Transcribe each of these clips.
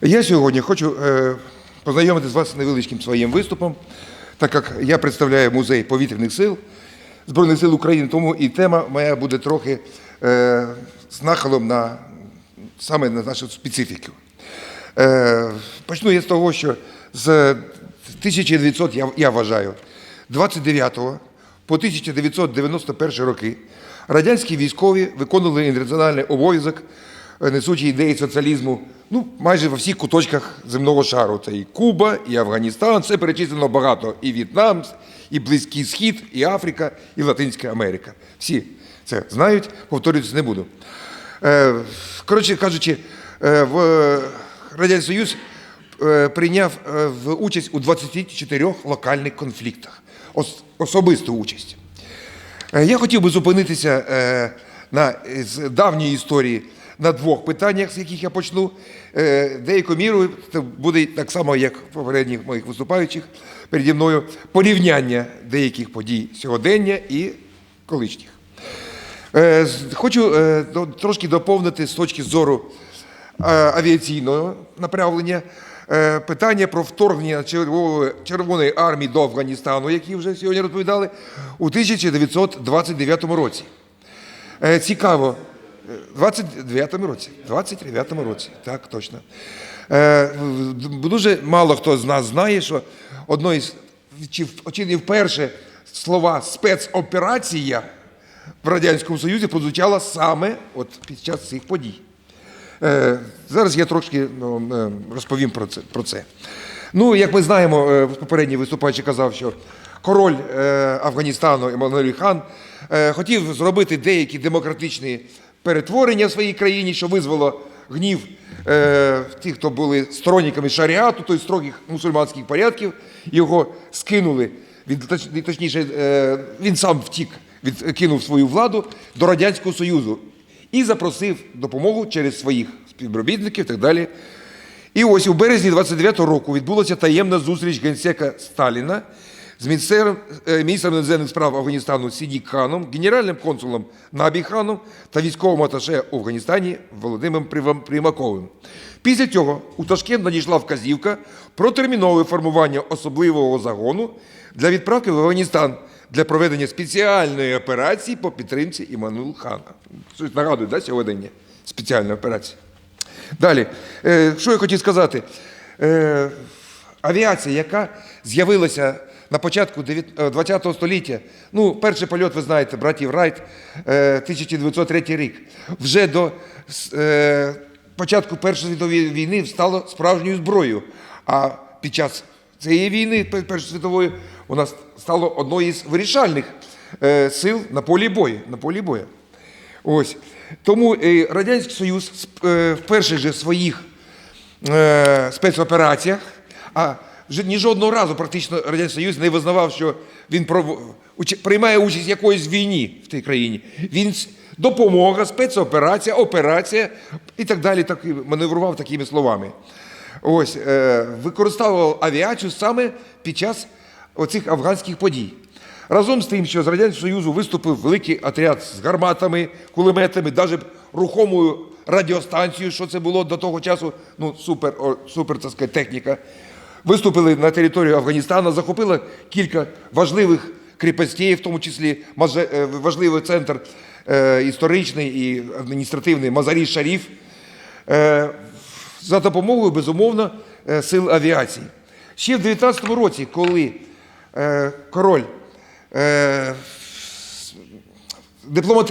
Я сьогодні хочу е, познайомити з вас невеличким своїм виступом, так як я представляю музей повітряних сил Збройних сил України, тому і тема моя буде трохи е, з нахилом на саме на нашу специфіку. Е, почну я з того, що з 1900, я, я вважаю, 29 по 1991 роки радянські військові виконували інтернаціональний обов'язок, е, несучи ідеї соціалізму ну, майже во всіх куточках земного шару. Це і Куба, і Афганістан, це перечислено багато. І В'єтнам, і Близький Схід, і Африка, і Латинська Америка. Всі це знають, повторюватися не буду. Е, Коротше кажучи, е, в Радянський Союз прийняв участь у 24 локальних конфліктах. Особисту участь. Я хотів би зупинитися на з давньої історії на двох питаннях, з яких я почну. Е, Деякою мірою це буде так само, як в попередніх моїх виступаючих переді мною, порівняння деяких подій сьогодення і колишніх. Е, Хочу е, трошки доповнити з точки зору авіаційного направлення питання про вторгнення Червоної, армії до Афганістану, які вже сьогодні розповідали, у 1929 році. Цікаво, 29-му році. 29-му році, так, точно. Е, Дуже мало хто з нас знає, що одною з чи, чи не вперше слова спецоперація в Радянському Союзі прозвучала саме от під час цих подій. Е, зараз я трошки ну, е, розповім про це, про це. Ну, як ми знаємо, е, попередній виступаючий казав, що король е, Афганістану Еммануель Хан е, хотів зробити деякі демократичні перетворення в своїй країні, що визвало гнів е, тих, хто були сторонниками шаріату, тобто строгих мусульманських порядків. Його скинули, він, точніше, е, він сам втік, від, кинув свою владу до Радянського Союзу і запросив допомогу через своїх співробітників і так далі. І ось у березні 29-го року відбулася таємна зустріч генсека Сталіна з е, міністром іноземних справ Афганістану Сідік Ханом, генеральним консулом Набі Ханом та військовим аташе у Афганістані Володимиром Примаковим. Після цього у Ташкент надійшла вказівка про термінове формування особливого загону для відправки в Афганістан для проведення спеціальної операції по підтримці Імануел Хана. Щось нагадує, да, сьогодення? Спеціальна операція. Далі, е, що я хотів сказати? Е, авіація, яка з'явилася на початку ХХ століття, ну, перший польот, ви знаєте, братів Райт, е, 1903 рік, вже до е, початку Першої світової війни стало справжньою зброєю. А під час цієї війни, Першої світової, вона стала одною із вирішальних е, сил на полі бою. На полі бою. Ось. Тому е, Радянський Союз е, в перших же своїх е, спецопераціях, а ні жодного разу практично Радянський Союз не визнавав, що він приймає участь в якоїсь війні в тій країні. Він допомога, спецоперація, операція і так далі, так маневрував такими словами. Ось е, використовував авіацію саме під час оцих афганських подій. Разом з тим, що з Радянського Союзу виступив великий отряд з гарматами, кулеметами, навіть рухомою радіостанцією, що це було до того часу, ну, супер, супер так сказати, техніка. Виступили на територію Афганістану, захопили кілька важливих кріпостей, в тому числі е, важливий центр е, історичний і адміністративний Мазарі Шаріф. Е, за допомогою, безумовно, сил авіації. Ще в 19-му році, коли король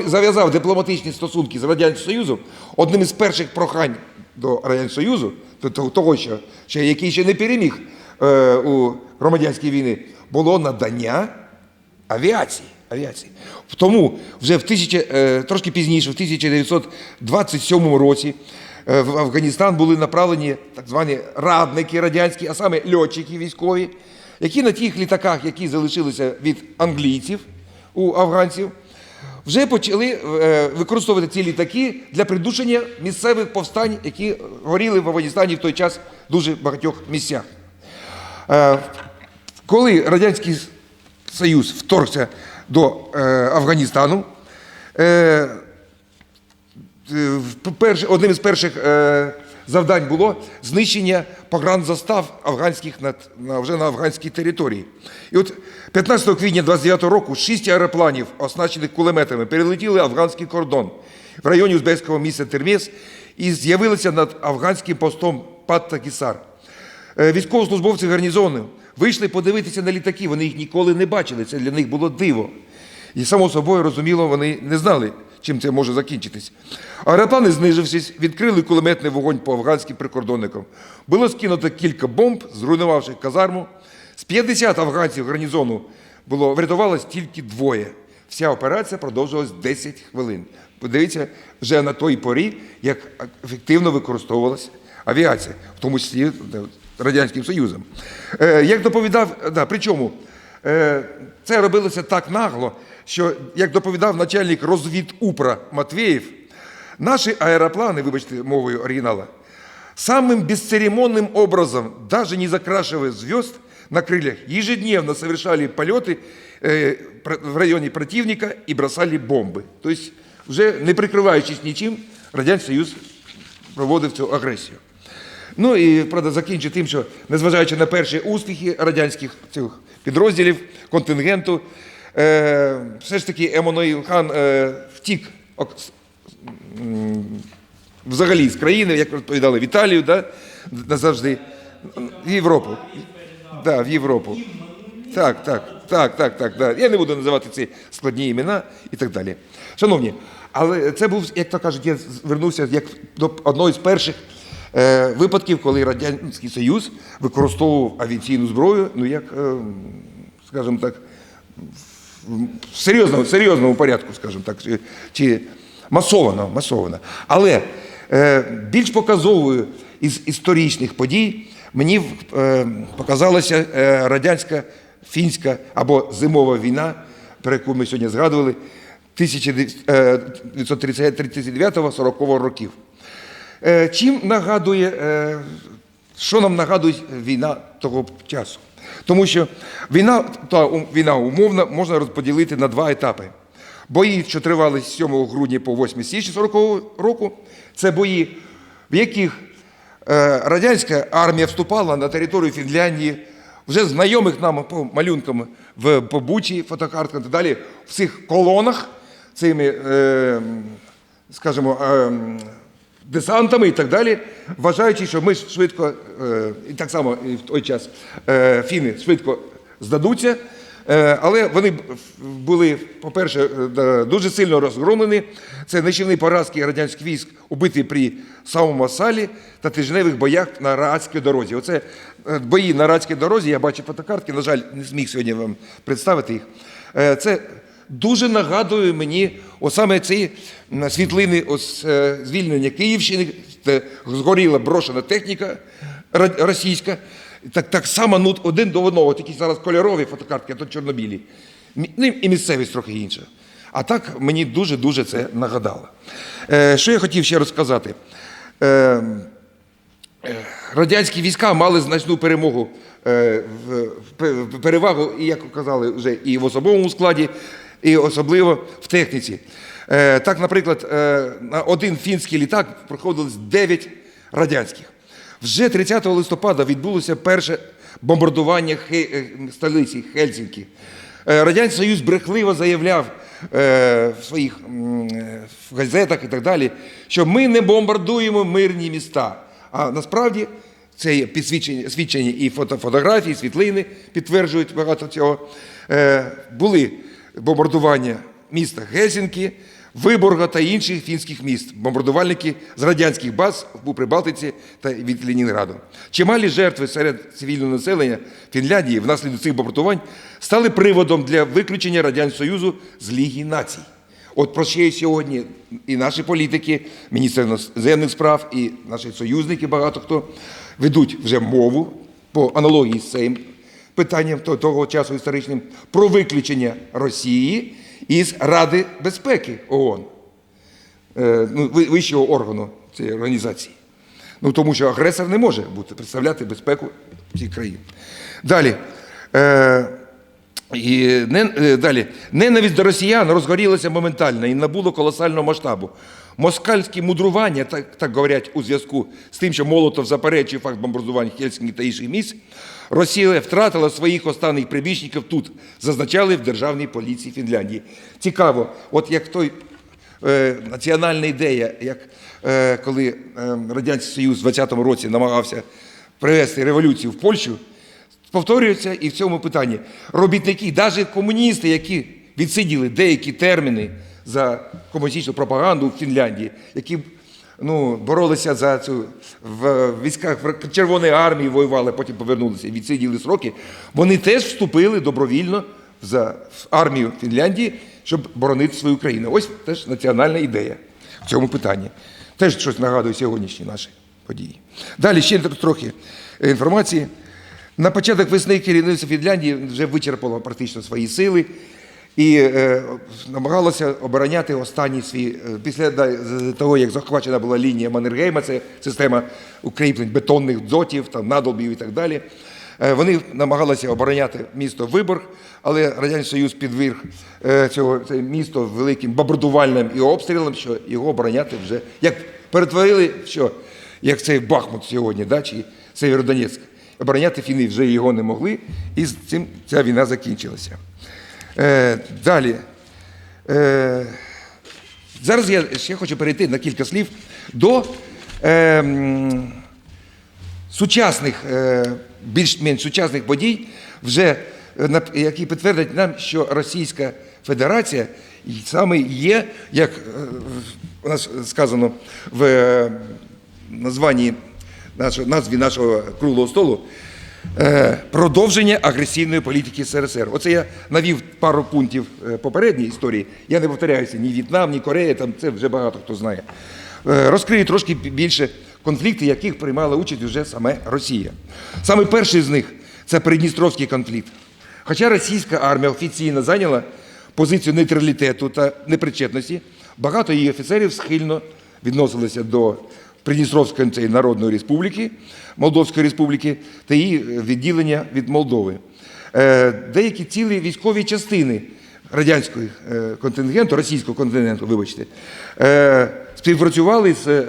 зав'язав дипломатичні стосунки з Радянським Союзом, одним із перших прохань до Радянського Союзу, то- то- того, що, який ще не переміг у громадянській війні, було надання авіації. авіації. Тому вже в тисячі, е, трошки пізніше, в 1927 році, е, в Афганістан були направлені так звані радники радянські, а саме льотчики військові, які на тих літаках, які залишилися від англійців у афганців, вже почали е, використовувати ці літаки для придушення місцевих повстань, які горіли в Афганістані в той час дуже багатьох місцях. Е, Коли Радянський Союз вторгся до е, Афганістану, е, одним із перших завдань було знищення погранзастав афганських вже на афганській території. І от 15 квітня 29 року шість аеропланів, оснащених кулеметами, перелетіли афганський кордон в районі узбекського міста Термєс і з'явилися над афганським постом Пат-Такісар. Е, Військовослужбовці гарнізону вийшли подивитися на літаки, вони їх ніколи не бачили, це для них було диво. І само собою, розуміло, вони не знали, чим це може закінчитись. Аероплани, знижившись, відкрили кулеметний вогонь по афганським прикордонникам. Було скинуто кілька бомб, зруйнувавши казарму. З 50 афганців гарнізону було врятувалось тільки двоє. Вся операція продовжувалась 10 хвилин. Подивіться вже на той порі, як ефективно використовувалася авіація, в тому числі е, Радянським Союзом. Е, як доповідав, да, причому е, це робилося так нагло, що, як доповідав начальник розвідупра Матвєєв, наші аероплани, вибачте мовою оригінала, самым бесцеремонным образом, даже не закрашивая звезд на крыльях, ежедневно совершали полеты э, про- в районе противника и бросали бомби. Тобто, вже не прикриваючись нічим, Радянський Союз проводив цю агресію. Ну і правда, закінчу тим, що незважаючи на перші успіхи радянських цих підрозділів, контингенту, е, все ж таки Еммануїл Хан е, втік взагалі з країни, як розповідали, в Італію, да, назавжди, в Європу. Да, в Європу. Так, так, так, так, так. Да. Я не буду називати ці складні імена і так далі. Шановні, але це був, як то кажуть, я звернувся як до одного з перших випадків, коли Радянський Союз використовував авіаційну зброю, ну як, е, скажімо так, в серйозному, в серйозному порядку, скажімо так, чи, масовано, масовано. Але е, більш показовою із історичних подій мені е, показалася е, радянська фінська або зимова війна, про яку ми сьогодні згадували, е, 1939-40 років. Е, Чим нагадує, е, що нам нагадує війна того часу? Тому що війна, та війна умовна можна розподілити на два етапи. Бої, що тривали з 7 грудня по 8 січня 40 року, це бої, в яких е, радянська армія вступала на територію Фінляндії, вже знайомих нам по малюнкам в Побучі, фотокартках і так далі, в цих колонах цими, скажімо, десантами і так далі, вважаючи, що ми швидко, е, і так само і в той час е, фіни швидко здадуться. Е, Але вони були, по-перше, дуже сильно розгромлені. Це нищівні поразки радянських військ, убиті при самому Салі та тижневих боях на Раадській дорозі. Оце бої на Раадській дорозі, я бачу фотокартки, на жаль, не зміг сьогодні вам представити їх. Це дуже нагадує мені от саме ці світлини ось, е, звільнення Київщини, де згоріла брошена техніка російська. Так, так само ну, один до одного, тільки зараз кольорові фотокартки, а то чорнобілі. Ну, і місцевість трохи інша. А так мені дуже-дуже це нагадало. Е, що я хотів ще розказати? Е, радянські війська мали значну перемогу, е, в перевагу, і як казали, вже і в особовому складі, і особливо в техніці. Е, Так, наприклад, е, на один фінський літак проходилось 9 радянських. Вже 30 листопада відбулося перше бомбардування е, столиці Хельсінкі. Е, Радянський Союз брехливо заявляв в своїх газетах і так далі, що ми не бомбардуємо мирні міста. А насправді це є підсвідчення свідчення і фото, фотографії, і світлини підтверджують багато цього. Були бомбардування міста Гельсінкі, Виборга та інших фінських міст, бомбардувальники з радянських баз у Прибалтиці та від Ленінграду. Чималі жертви серед цивільного населення Фінляндії внаслідок цих бомбардувань стали приводом для виключення Радянського Союзу з Ліги націй. От про що сьогодні і наші політики, міністр іноземних справ, і наші союзники, багато хто ведуть вже мову по аналогії з цим питанням того часу історичним про виключення Росії із Ради безпеки ООН, е, ну, вищого органу цієї організації. Ну, тому що агресор не може бути представляти безпеку цих країн. Далі. І не, е, далі. Ненависть до росіян розгорілася моментально і набуло колосального масштабу. Москальські мудрування, так, так говорять у зв'язку з тим, що Молотов заперечив факт бомбардувань Хельсінки та інших місць, Росія втратила своїх останніх прибічників тут, зазначали в Державній поліції Фінляндії. Цікаво, от як той е, національна ідея, як е, коли е, Радянський Союз в 20-му році намагався привести революцію в Польщу, повторюється і в цьому питанні. Робітники, навіть комуністи, які відсиділи деякі терміни за комуністичну пропаганду в Фінляндії, які ну, боролися за цю в військах Червоної армії, воювали, потім повернулися і відсиділи сроки, вони теж вступили добровільно за армію Фінляндії, щоб боронити свою країну. Ось теж національна ідея в цьому питанні. Теж щось нагадує сьогоднішні наші події. Далі ще трохи інформації. На початок весни керівництво Фінляндії вже вичерпало практично свої сили і е, намагалося обороняти останній свій е, після того, як захвачена була лінія Маннергейма, це система укріплень бетонних дзотів, там, надолбів і так далі. Е, Вони намагалися обороняти місто Виборг, але Радянський Союз підвірг е, цього це місто великим бомбардувальним і обстрілам, що його обороняти вже як перетворили, що як цей Бахмут сьогодні, да, чи Северодонецьк. Обороняти фіни вже його не могли, і з цим ця війна закінчилася. Е, далі. Е, зараз я ще хочу перейти на кілька слів до е, сучасних, е, більш-менш сучасних подій, вже, е, які підтвердять нам, що Російська Федерація саме є, як е, у нас сказано в е, названні назві нашого круглого столу, е, продовження агресивної політики СРСР. Оце я навів пару пунктів е, попередньої історії. Я не повторяюся ні В'єтнам, ні Корея, там це вже багато хто знає. Е, Розкрию трошки більше конфлікти, яких приймала участь вже саме Росія. Саме перший з них це Придністровський конфлікт. Хоча російська армія офіційно зайняла позицію нейтралітету та непричетності, багато її офіцерів схильно відносилися до Придністровської Народної Республіки, Молдовської Республіки та її відділення від Молдови. Е, Деякі цілі військові частини радянського е, контингенту, російського контингенту, вибачте, е, співпрацювали з е,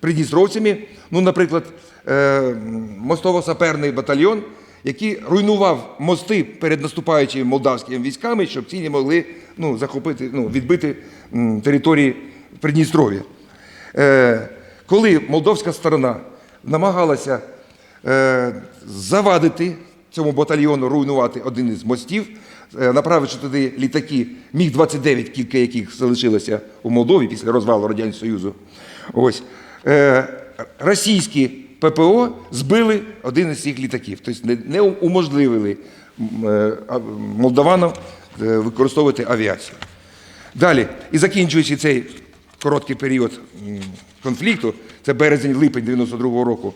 придністровцями, ну, наприклад, е, мостово-саперний батальйон, який руйнував мости перед наступаючими молдавськими військами, щоб ці не могли ну, захопити, ну, відбити території Придністров'я. Коли молдовська сторона намагалася е, завадити цьому батальйону руйнувати один із мостів, е, направивши туди літаки Міг-29, кілька яких залишилося у Молдові після розвалу Радянського Союзу. Ось. Е, російські ППО збили один із цих літаків, тобто не, не уможливили е, молдаванам е, використовувати авіацію. Далі, і закінчуючи цей короткий період конфлікту, це березень-липень 92-го року,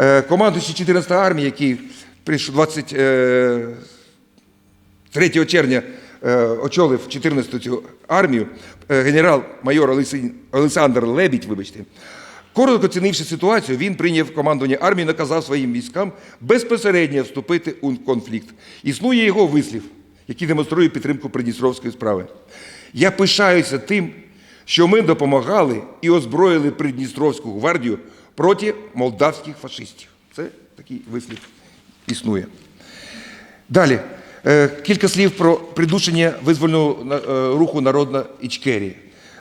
е, командуючий 14 армії, який прийшов 23 червня е, очолив 14-ту цю армію, е, генерал-майор Олександр Лебідь, вибачте, коротко оцінивши ситуацію, він прийняв командування армії, наказав своїм військам безпосередньо вступити у конфлікт. Існує його вислів, який демонструє підтримку Придністровської справи. Я пишаюся тим, що ми допомагали і озброїли Придністровську гвардію проти молдавських фашистів. Це такий вислів існує. Далі. Е, Кілька слів про придушення визвольного е, руху Народна Ічкерія.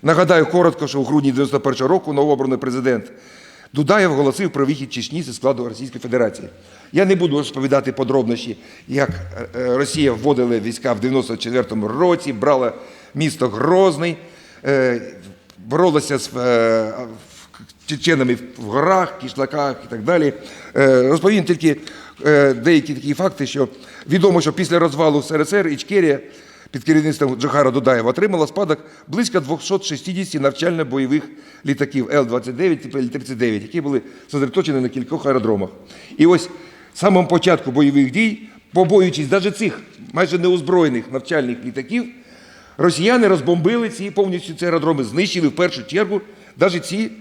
Нагадаю коротко, що у грудні 91 року новообраний президент Дудаєв оголосив про вихід Чечні зі складу Російської Федерації. Я не буду розповідати подробності, як е, Росія вводила війська в 94-му році, брала місто Грозний, е, боролася з е, чеченами в горах, кішлаках і так далі. Е, Розповім тільки е, деякі такі факти, що відомо, що після розвалу СРСР Ічкерія під керівництвом Джохара Дудаєва отримала спадок близько 260 навчально-бойових літаків Л-29 та Л-39, які були сосредоточені на кількох аеродромах. І ось з самого початку бойових дій, побоюючись навіть цих майже неозброєних навчальних літаків, Росіяни розбомбили ці повністю ці аеродроми, знищили в першу чергу навіть ці,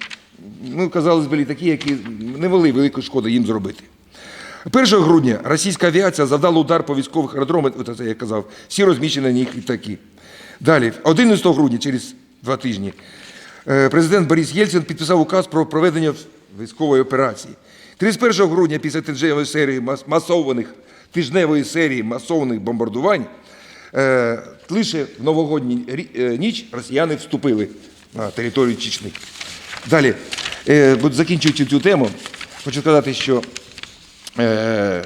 ну, казалось би, літаки, які не могли великої шкоди їм зробити. 1 грудня російська авіація завдала удар по військових аеродромах, це я казав, всі розміщені на них літаки. Далі, 11 грудня, через два тижні, е, президент Борис Єльцин підписав указ про проведення військової операції. 31 грудня, після тижневої серії масованих тижневої серії масованих бомбардувань, е, лише в новогодню е, ніч росіяни вступили на територію Чечни. Далі, е, закінчуючи цю тему, хочу сказати, що е,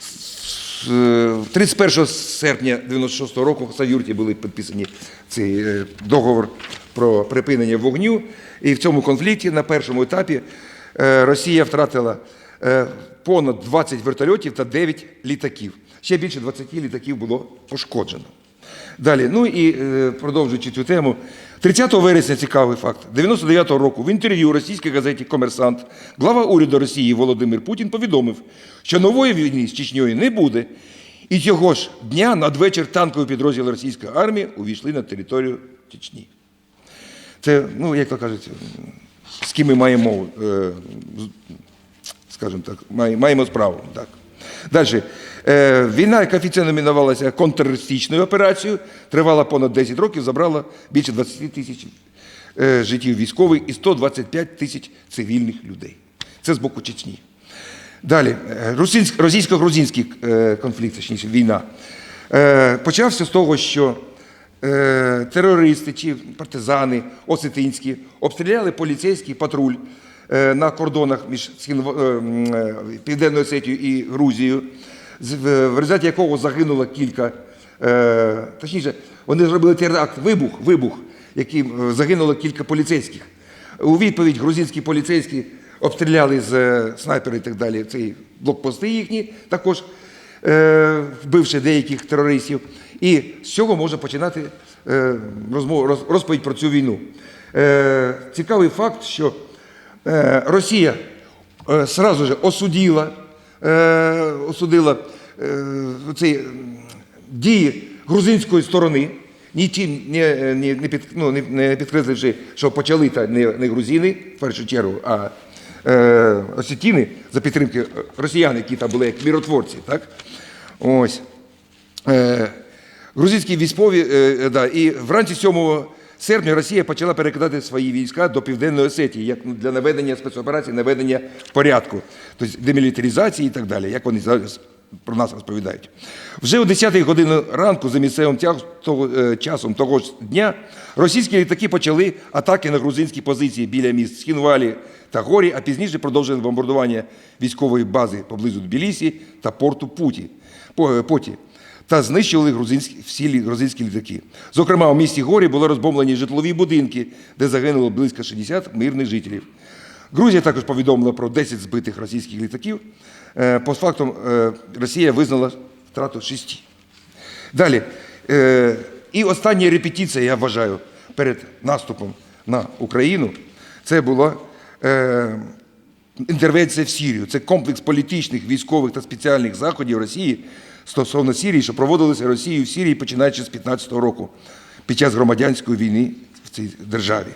з- е, 31 серпня 96 року в Сав'юрті були підписані цей договор про припинення вогню. І в цьому конфлікті на першому етапі Росія втратила понад 20 вертольотів та 9 літаків. Ще більше 20 літаків було пошкоджено. Далі, ну і е, продовжуючи цю тему, 30 вересня цікавий факт. 99-го року в інтерв'ю російській газеті Комерсант глава уряду Росії Володимир Путін повідомив, що нової війни з Чечньою не буде. І цього ж дня надвечір танкові підрозділи російської армії увійшли на територію Чечні. Це, ну, як то кажуть, з ким ми маємо е, скажімо так, маємо справу. Так. Далі. Е, війна, яка офіційно іменувалася контртерористичною операцією, тривала понад 10 років, забрала більше 20 тисяч е, життів військових і 125 тисяч цивільних людей. Це з боку Чечні. Далі, е, російсько-грузинський конфлікт, точніше, війна, почався з того, що терористи чи партизани осетинські обстріляли поліцейський патруль на кордонах між е, е, Південною Осетією і Грузією, в результаті якого загинуло кілька, е, точніше, вони зробили теракт, вибух, вибух, яким е, загинуло кілька поліцейських. У відповідь грузинські поліцейські обстріляли з е, снайпери і так далі ці блокпости їхні, також е, вбивши деяких терористів. І з цього можна починати е, розповідь про цю війну. Е, цікавий факт, що е, Росія е, сразу же осудила, е, осудила е, ці дії грузинської сторони, нічим не, не, не, під, ну, не, не підкресливши, що почали та не, не грузини в першу чергу, а е, осетіни за підтримки росіян, які там були як міротворці. Так? Ось. Е, грузинські військові, е, е, да, і вранці 7 серпня Росія почала перекидати свої війська до Південної Осетії як для наведення спецоперацій, наведення порядку, тобто демілітаризації і так далі, як вони зараз про нас розповідають. Вже о 10 годині ранку за місцевим е, часом того ж дня російські літаки почали атаки на грузинські позиції біля міст Схінвалі та Горі, а пізніше продовжили бомбардування військової бази поблизу Тбілісі та порту Путі. Е, Поті та знищували грузинські, всі грузинські літаки. Зокрема, у місті Горі були розбомблені житлові будинки, де загинуло близько 60 мирних жителів. Грузія також повідомила про 10 збитих російських літаків. Е, Постфактум е, Росія визнала втрату 6. Далі. Е, І остання репетиція, я вважаю, перед наступом на Україну, це була інтервенція в Сірію. Це комплекс політичних, військових та спеціальних заходів Росії стосовно Сірії, що проводилися Росією в Сірії починаючи з 15-го року під час громадянської війни в цій державі.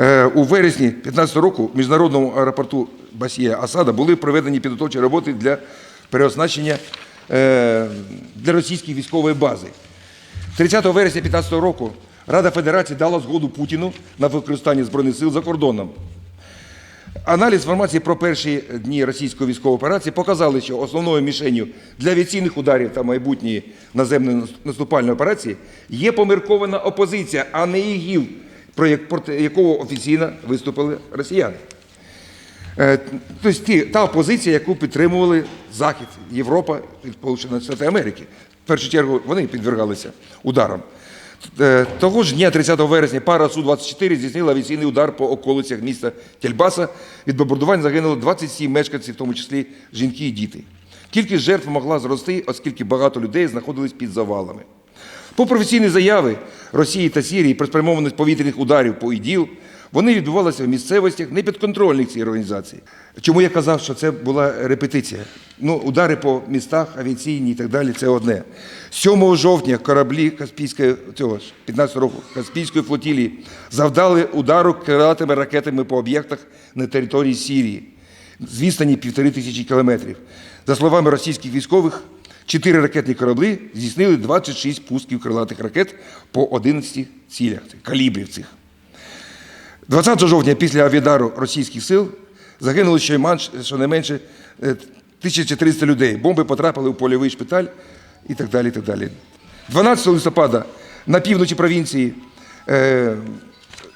Е, У вересні 15 року в міжнародному аеропорту Басія Асада були проведені підготовчі роботи для переоснащення е, для російської військової бази. 30 вересня 2015 року Рада Федерації дала згоду Путіну на використання Збройних сил за кордоном. Аналіз інформації про перші дні російської військової операції показали, що основною мішенью для авіаційних ударів та майбутньої наземної наступальної операції є поміркована опозиція, а не як- проти якого офіційно виступили росіяни. Е, Тобто та опозиція, яку підтримували Захід, Європа і Сполучені Штати Америки. В першу чергу вони підвергалися ударам. Е, Того ж дня, 30 вересня, пара Су-24 здійснила авіаційний удар по околицях міста Тельбаса. Від бомбардувань загинуло 27 мешканців, в тому числі жінки і діти. Кількість жертв могла зрости, оскільки багато людей знаходились під завалами. По професійні заяви Росії та Сірії про спрямованість повітряних ударів по ІДІЛ, вони відбувалися в місцевостях непідконтрольних цій організації. Чому я казав, що це була репетиція? Ну, удари по містах, авіаційні і так далі це одне. 7 жовтня кораблі Каспійської цього ж 15 року Каспійської флотілії завдали удару крилатими ракетами по об'єктах на території Сірії. з відстані півтори тисячі кілометрів. За словами російських військових, чотири ракетні кораблі здійснили 26 пусків крилатих ракет по 11 цілях, калібрів цих. 20 жовтня після авідару російських сил загинуло щонайменше, щонайменше е, 1300 людей. Бомби потрапили у польовий шпиталь і так далі. І так далі. 12 листопада на півночі провінції, е,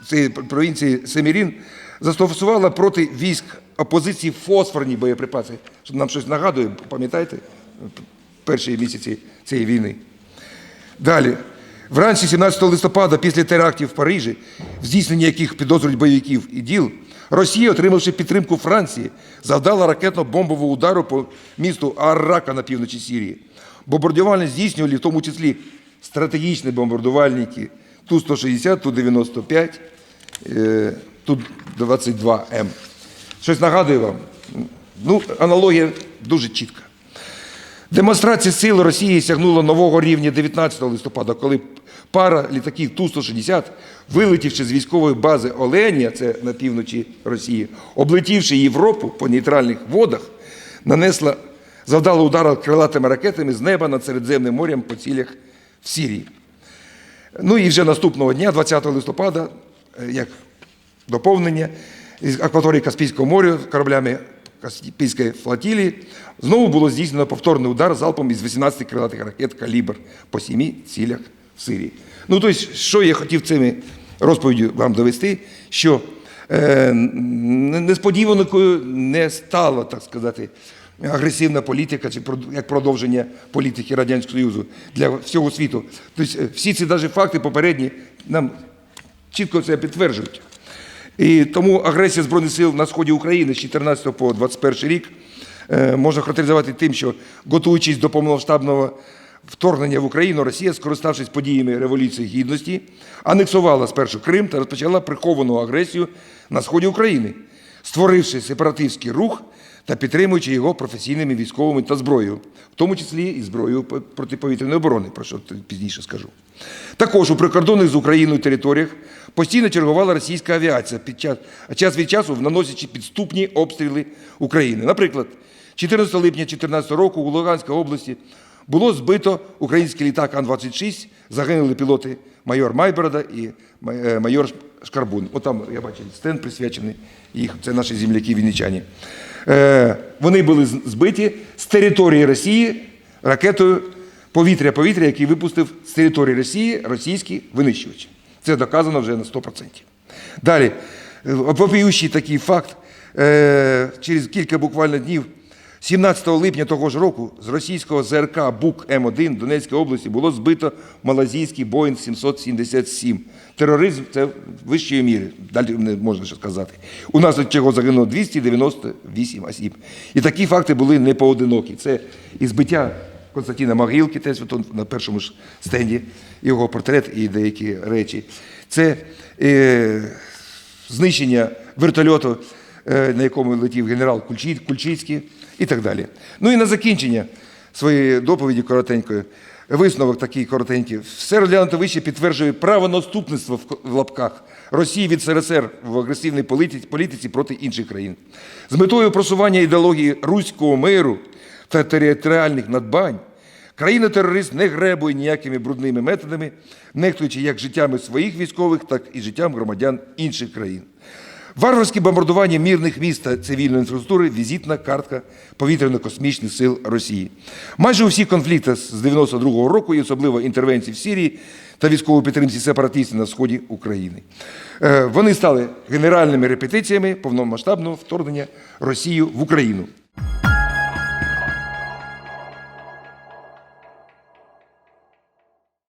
цієї провінції Семірін застосувала проти військ опозиції фосфорні боєприпаси. Що нам щось нагадує, пам'ятаєте, перші місяці цієї війни. Далі. Вранці 17 листопада, після терактів в Парижі, в здійсненні яких підозрюють бойовиків і діл, Росія, отримавши підтримку Франції, завдала ракетно-бомбового удару по місту Арака на півночі Сірії. Бомбардування здійснювали в тому числі стратегічні бомбардувальники Ту-160, Ту-95, е, Ту-22М. Щось нагадує вам? Ну, аналогія дуже чітка. Демонстрація сил Росії сягнула нового рівня 19 листопада, коли пара літаків Ту-160, вилетівши з військової бази Оленя, це на півночі Росії, облетівши Європу по нейтральних водах, нанесла, завдала удар крилатими ракетами з неба над Середземним морем по цілях в Сірії. Ну і вже наступного дня, 20 листопада, е, як доповнення із акваторії Каспійського моря кораблями Каспійської флотілії, знову було здійснено повторний удар залпом із 18 крилатих ракет калібр по сімі цілях Сирії. Ну, тобто, що я хотів цими розповіддю вам довести, що е, несподіванкою не стала, так сказати, агресивна політика чи як продовження політики Радянського Союзу для всього світу. Тобто е, всі ці навіть факти попередні нам чітко це підтверджують. І тому агресія Збройних сил на сході України з 14 по 21 рік е, можна характеризувати тим, що готуючись до повномасштабного вторгнення в Україну, Росія, скориставшись подіями Революції Гідності, анексувала спершу Крим та розпочала приховану агресію на сході України, створивши сепаратистський рух та підтримуючи його професійними військовими та зброєю, в тому числі і зброєю протиповітряної оборони, про що пізніше скажу. Також у прикордонних з Україною територіях постійно чергувала російська авіація під час, час від часу наносячи підступні обстріли України. Наприклад, 14 липня 2014 року у Луганській області було збито український літак Ан-26, загинули пілоти майор Майборода і е, майор Шкарбун. От там, я бачив, стенд присвячений їх, це наші земляки вінничані. Е, вони були збиті з території Росії ракетою повітря-повітря, який випустив з території Росії російський винищувач. Це доказано вже на 100%. Далі, е, такий факт, через кілька буквально днів, 17 липня того ж року з російського ЗРК БУК М1 Донецької області було збито малазійський Боїнг 777. Тероризм це вищої міри, далі не можна ще сказати. У нас від чого загинуло 298 осіб. І такі факти були не поодинокі. Це і збиття Константина Могилки, теж на першому ж стенді його портрет і деякі речі. Це е, знищення вертольоту, е, на якому летів генерал Кульчицький і так далі. Ну і на закінчення своєї доповіді коротенької, висновок такий коротенький. Все розглянуто вище підтверджує право наступництва в лапках Росії від СРСР в агресивній політиці проти інших країн. З метою просування ідеології руського миру та територіальних надбань Країна-терорист не гребує ніякими брудними методами, нехтуючи як життями своїх військових, так і життям громадян інших країн. Варварське бомбардування мірних міст та цивільної інфраструктури візитна картка повітряно-космічних сил Росії. Майже усі конфлікти з 92-го року, і особливо інтервенції в Сирії та військової підтримці сепаратистів на сході України. Е, Вони стали генеральними репетиціями повномасштабного вторгнення Росії в Україну.